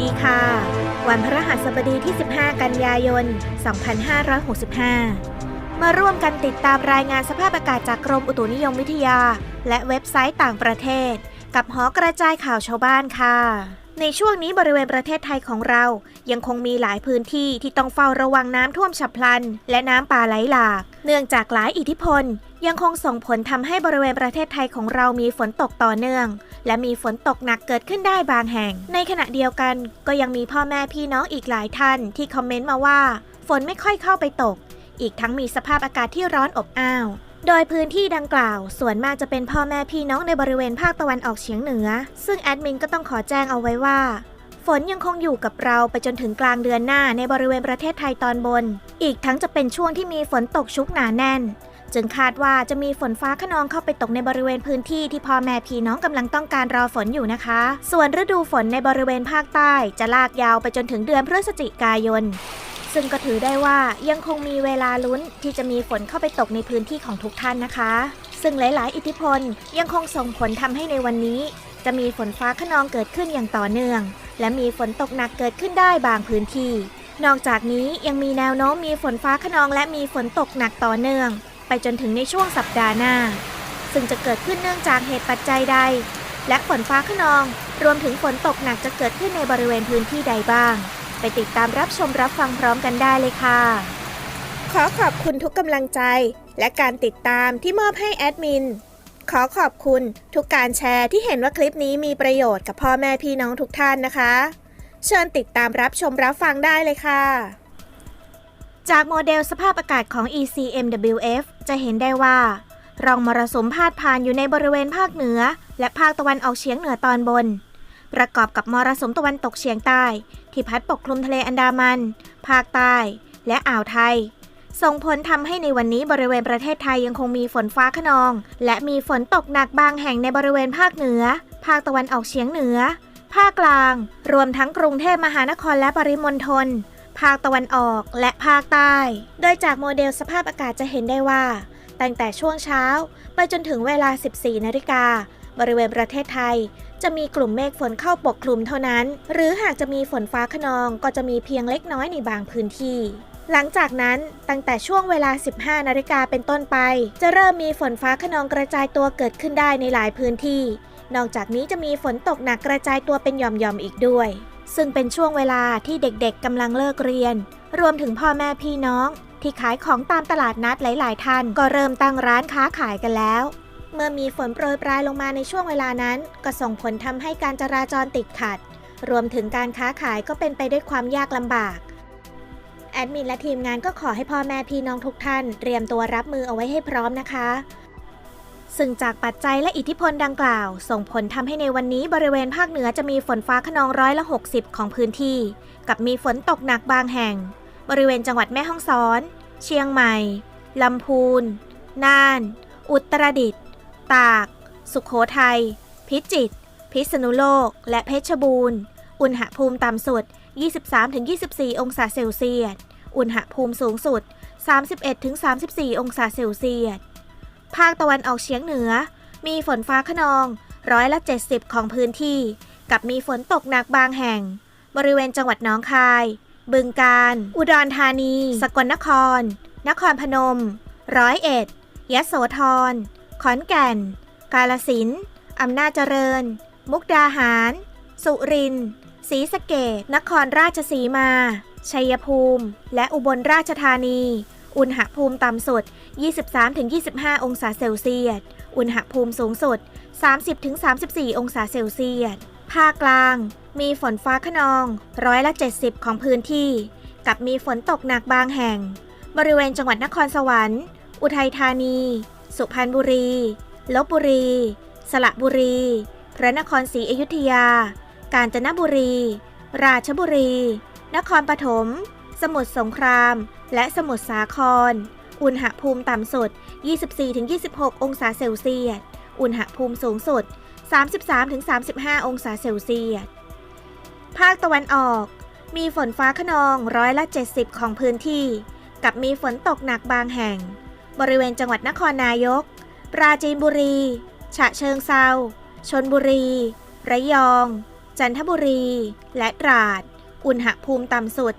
ดีค่ะ วันพระหัสบดีที่ 15 กันยายน 2565 มาร่วมกันติดตามรายงานสภาพอากาศจากกรมอุตุนิยมวิทยา และเว็บไซต์ต่างประเทศ กับหอกระจายข่าวชาวบ้านค่ะ ในช่วงนี้บริเวณประเทศไทยของเรา ยังคงมีหลายพื้นที่ที่ต้องเฝ้าระวังน้ำท่วมฉับพลัน และน้ำป่าไหลหลาก เนื่องจากหลายอิทธิพล ยังคงส่งผลทำให้บริเวณประเทศไทยของเรามีฝนตกต่อเนื่อง และมีฝนตกหนักเกิดขึ้นได้บางแห่ง ในขณะเดียวกันก็ยังมีพ่อแม่พี่น้องอีกหลายท่านที่คอมเมนต์มาว่า ฝนไม่ค่อยเข้าไปตก อีกทั้งมีสภาพอากาศที่ร้อนอบอ้าว โดยพื้นที่ดังกล่าว ส่วนมากจะเป็นพ่อแม่พี่น้องในบริเวณภาคตะวันออกเฉียงเหนือ ซึ่งแอดมินก็ต้องขอแจ้งเอาไว้ว่า ฝนยังคงอยู่กับเราไปจนถึงกลางเดือนหน้าในบริเวณประเทศไทยตอนบน อีกทั้งจะเป็นช่วงที่มีฝนตกชุกหนาแน่น จึงคาดว่าจะมีฝนฟ้าขนองเข้าไปตกในบริเวณพื้นที่ที่พ่อแม่พี่น้องกำลังต้องการรอฝนอยู่นะคะ ส่วนฤดูฝนในบริเวณภาคใต้จะลากยาวไปจนถึงเดือนพฤศจิกายน ซึ่งก็ถือได้ว่ายังคงมีเวลาลุ้นที่จะมีฝนเข้าไปตกในพื้นที่ของทุกท่านนะคะ ซึ่งหลาย ๆ อิทธิพลยังคงส่งผลทำให้ในวันนี้ จะมีฝนฟ้าขนองเกิดขึ้นอย่างต่อเนื่อง และมีฝนตกหนักเกิดขึ้นได้บางพื้นที่ นอกจากนี้ยังมีแนวโน้มมีฝนฟ้าขนองและมีฝนตกหนักต่อเนื่อง ไปจนถึงในช่วงสัปดาห์หน้า ซึ่งจะเกิดขึ้นเนื่องจากเหตุปัจจัยใด และฝนฟ้าขนอง รวมถึงฝนตกหนักจะเกิดขึ้นในบริเวณพื้นที่ใดบ้าง ไปติดตามรับชมรับฟังพร้อมกันได้เลยค่ะ ขอขอบคุณทุกกำลังใจ และการติดตามที่มอบให้แอดมินขอขอบคุณทุกการแชร์ที่เห็นว่าคลิปนี้มีประโยชน์กับพ่อแม่พี่น้องทุกท่านนะคะ เชิญติดตามรับชมรับฟังได้เลยค่ะ จากโมเดลสภาพอากาศของ ECMWF จะเห็นได้ว่าร่องมรสุมพาดผ่านอยู่ในบริเวณภาคเหนือ และภาคตะวันออกเฉียงเหนือตอนบน ประกอบกับมรสุมตะวันตกเฉียงใต้ ที่พัดปกคลุมทะเลอันดามัน ภาคใต้ และอ่าวไทย ส่งผลทำให้ในวันนี้บริเวณประเทศไทยยังคงมีฝนฟ้าขนอง และมีฝนตกหนักบางแห่งในบริเวณภาคเหนือ ภาคตะวันออกเฉียงเหนือ ภาคกลาง รวมทั้งกรุงเทพมหานครและปริมณฑล ภาคตะวันออกและภาคใต้ โดยจากโมเดลสภาพอากาศจะเห็นได้ว่า ตั้งแต่ช่วงเช้าไปจนถึงเวลา 14 นาฬิกา บริเวณประเทศไทย จะมีกลุ่มเมฆฝนเข้าปกคลุมเท่านั้น หรือหากจะมีฝนฟ้าขนองก็จะมีเพียงเล็กน้อยในบางพื้นที่ หลังจากนั้นตั้งแต่ช่วงเวลา 15 นาฬิกาเป็นต้นไป จะเริ่มมีฝนฟ้าขนองกระจายตัวเกิดขึ้นได้ในหลายพื้นที่ นอกจากนี้จะมีฝนตกหนักกระจายตัวเป็นหย่อมๆอีกด้วย ซึ่งเป็นช่วงเวลาที่เด็กๆกำลังเลิกเรียน รวมถึงพ่อแม่พี่น้อง ที่ขายของตามตลาดนัดหลาย ๆ ท่านก็เริ่มตั้งร้านค้าขายกันแล้ว เมื่อมีฝนโปรยปลายลงมาในช่วงเวลานั้น ก็ส่งผลทำให้การจราจรติดขัด รวมถึงการค้าขายก็เป็นไปด้วยความยากลำบากแอดมินและทีมงานก็ขอให้พ่อแม่พี่น้องทุกท่าน เตรียมตัวรับมือเอาไว้ให้พร้อมนะคะ ซึ่งจากปัจจัยและอิทธิพลดังกล่าว ส่งผลทำให้ในวันนี้บริเวณภาคเหนือจะมีฝนฟ้าขนองร้อยละ 60 ของพื้นที่ กับมีฝนตกหนักบางแห่ง บริเวณจังหวัดแม่ฮ่องสอน เชียงใหม่ลำพูน น่าน อุตรดิตถ์ตาก สุขโขทัย พิจิตร พิษณุโลก และเพชรบูรณ์ อุณหภูมิต่ำสุด 23-24 องศาเซลเซียส อุณหภูมิสูงสุด 31-34 องศาเซลเซียส ภาคตะวันออกเฉียงเหนือ มีฝนฟ้าขนองร้อยละ 70 ของพื้นที่ กับมีฝนตกหนักบางแห่ง บริเวณจังหวัดหนองคาย บึงกาฬอุดรธานี สกลนคร นครพนม ร้อยเอ็ดยะโสธร ขอนแก่น กาลสินอำนาจเจริญ มุกดาหาร สุรินทร์ศรีสะเกดนครราชสีมา ชัยภูมิ และอุบลราชธานี อุณหภูมิต่ำสุด 23-25 องศาเซลเซียส อุณหภูมิสูงสุด 30-34 องศาเซลเซียส ภาคกลาง มีฝนฟ้าขนอง ร้อยละ 70 ของพื้นที่ กับมีฝนตกหนักบางแห่ง บริเวณจังหวัดนครสวรรค์ อุทัยธานี สุพรรณบุรี ลบบุรี สระบุรี พระนครศรีอยุธยา กาญจนบุรี ราชบุรี นครปฐม สมุทรสงคราม และสมุทรสาคร อุณหภูมิต่ำสุด 24-26 องศาเซลเซียส อุณหภูมิสูงสุด 33-35 องศาเซลเซียส ภาคตะวันออก มีฝนฟ้าขนองร้อยละ 70 ของพื้นที่ กับมีฝนตกหนักบางแห่ง บริเวณจังหวัดนครนายก ปราจีนบุรี ฉะเชิงเซาชนบุรี ระยองจจันทบุรี และตราด อุณหภูมิต่ำสุด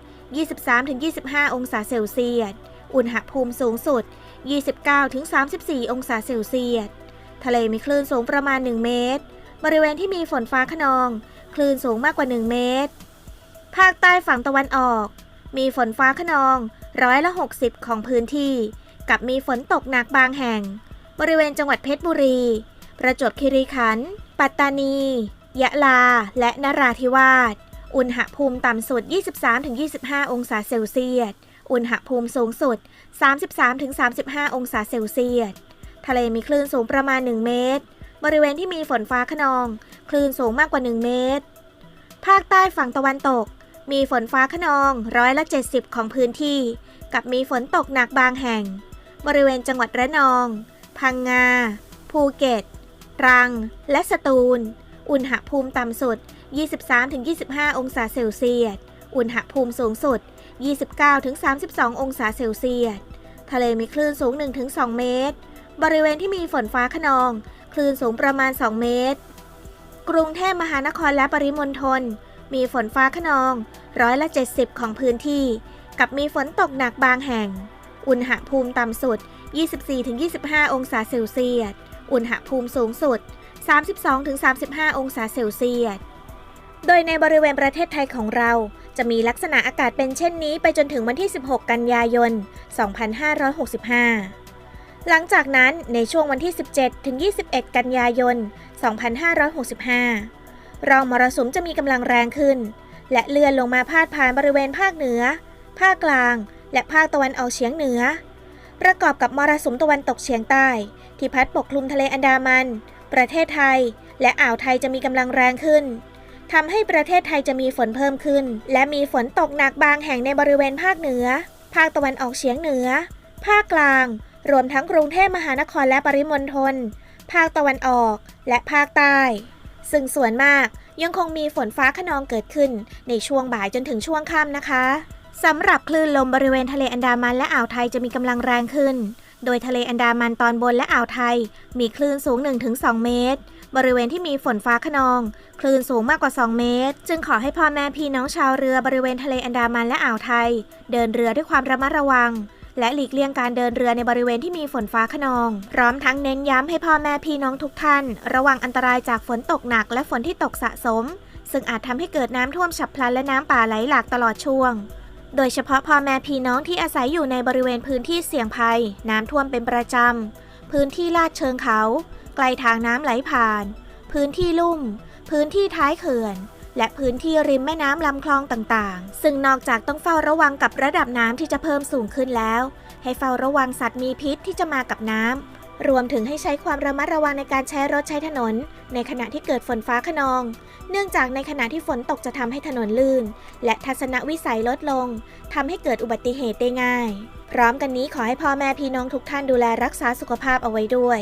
23-25 องศาเซลเซียส อุณหภูมิสูงสุด 29-34 องศาเซลเซียส ทะเลมีคลื่นสูงประมาณ 1 เมตร บริเวณที่มีฝนฟ้าขนอง คลื่นสูงมากกว่า 1 เมตร ภาคใต้ฝั่งตะวันออก มีฝนฟ้าขนองร้อยละ 60 ของพื้นที่ กับมีฝนตกหนักบางแห่ง บริเวณจังหวัดเพชรบุรี ประจวบคีรีขันธ์ ปัตตานี ยะลา และนราธิวาส อุณหภูมิต่ำสุด 23-25 องศาเซลเซียส อุณหภูมิสูงสุด 33-35 องศาเซลเซียส ทะเลมีคลื่นสูงประมาณ 1 เมตร บริเวณที่มีฝนฟ้าขนอง คลื่นสูงมากกว่า 1 เมตร ภาคใต้ฝั่งตะวันตก มีฝนฟ้าขนองร้อยละ 70 ของพื้นที่ กับมีฝนตกหนักบางแห่ง บริเวณจังหวัดระนอง พังงา ภูเก็ต ตรัง และสตูล อุณหภูมิต่ำสุด 23-25 องศาเซลเซียส อุณหภูมิสูงสุด 29-32 องศาเซลเซียส ทะเลมีคลื่นสูง 1-2 เมตร บริเวณที่มีฝนฟ้าขนอง คลื่นสูงประมาณ 2 เมตร กรุงเทพมหานครและปริมณฑล มีฝนฟ้าขนองร้อยละ 70 ของพื้นที่ กับมีฝนตกหนักบางแห่ง อุณหภูมิต่ำสุด 24-25 องศาเซลเซียส อุณหภูมิสูงสุด 32-35 องศาเซลเซียส โดยในบริเวณประเทศไทยของเรา จะมีลักษณะอากาศเป็นเช่นนี้ไปจนถึงวันที่ 16 กันยายน 2565 หลังจากนั้นในช่วงวันที่ 17 ถึง 21 กันยายน 2565 รองมรสุมจะมีกำลังแรงขึ้น และเลื่อนลงมาพาดผ่านบริเวณภาคเหนือ ภาคกลาง และภาคตะวันออกเฉียงเหนือ ประกอบกับมรสุมตะวันตกเฉียงใต้ ที่พัดปกคลุมทะเลอันดามัน ประเทศไทย และอ่าวไทยจะมีกำลังแรงขึ้น ทำให้ประเทศไทยจะมีฝนเพิ่มขึ้น และมีฝนตกหนักบางแห่งในบริเวณภาคเหนือ ภาคตะวันออกเฉียงเหนือ ภาคกลาง รวมทั้งกรุงเทพมหานครและปริมณฑล ภาคตะวันออก และภาคใต้ ซึ่งส่วนมากยังคงมีฝนฟ้าขนองเกิดขึ้น ในช่วงบ่ายจนถึงช่วงค่ำนะคะสำหรับคลื่นลมบริเวณทะเลอันดามันและอ่าวไทยจะมีกำลังแรงขึ้น โดยทะเลอันดามันตอนบนและอ่าวไทย มีคลื่นสูง 1-2 เมตร บริเวณที่มีฝนฟ้าขนอง คลื่นสูงมากกว่า 2 เมตร จึงขอให้พ่อแม่พี่น้องชาวเรือบริเวณทะเลอันดามันและอ่าวไทย เดินเรือด้วยความระมัดระวัง และหลีกเลี่ยงการเดินเรือในบริเวณที่มีฝนฟ้าขนอง พร้อมทั้งเน้นย้ำให้พ่อแม่พี่น้องทุกท่าน ระวังอันตรายจากฝนตกหนักและฝนที่ตกสะสม ซึ่งอาจทำให้เกิดน้ำท่วมฉับพลันและน้ำป่าไหลหลากตลอดช่วงโดยเฉพาะพ่อแม่พี่น้องที่อาศัยอยู่ในบริเวณพื้นที่เสี่ยงภัย น้ำท่วมเป็นประจำ พื้นที่ลาดเชิงเขา ไกลทางน้ำไหลผ่าน พื้นที่ลุ่ม พื้นที่ท้ายเขื่อนและพื้นที่ริมแม่น้ำลำคลองต่างๆ ซึ่งนอกจากต้องเฝ้าระวังกับระดับน้ำที่จะเพิ่มสูงขึ้นแล้ว ให้เฝ้าระวังสัตว์มีพิษที่จะมากับน้ำ รวมถึงให้ใช้ความระมัดระวังในการใช้รถใช้ถนน ในขณะที่เกิดฝนฟ้าขนอง เนื่องจากในขณะที่ฝนตกจะทำให้ถนนลื่น และทัศนวิสัยลดลง ทำให้เกิดอุบัติเหตุได้ง่าย พร้อมกันนี้ขอให้พ่อแม่พี่น้องทุกท่านดูแลรักษาสุขภาพเอาไว้ด้วย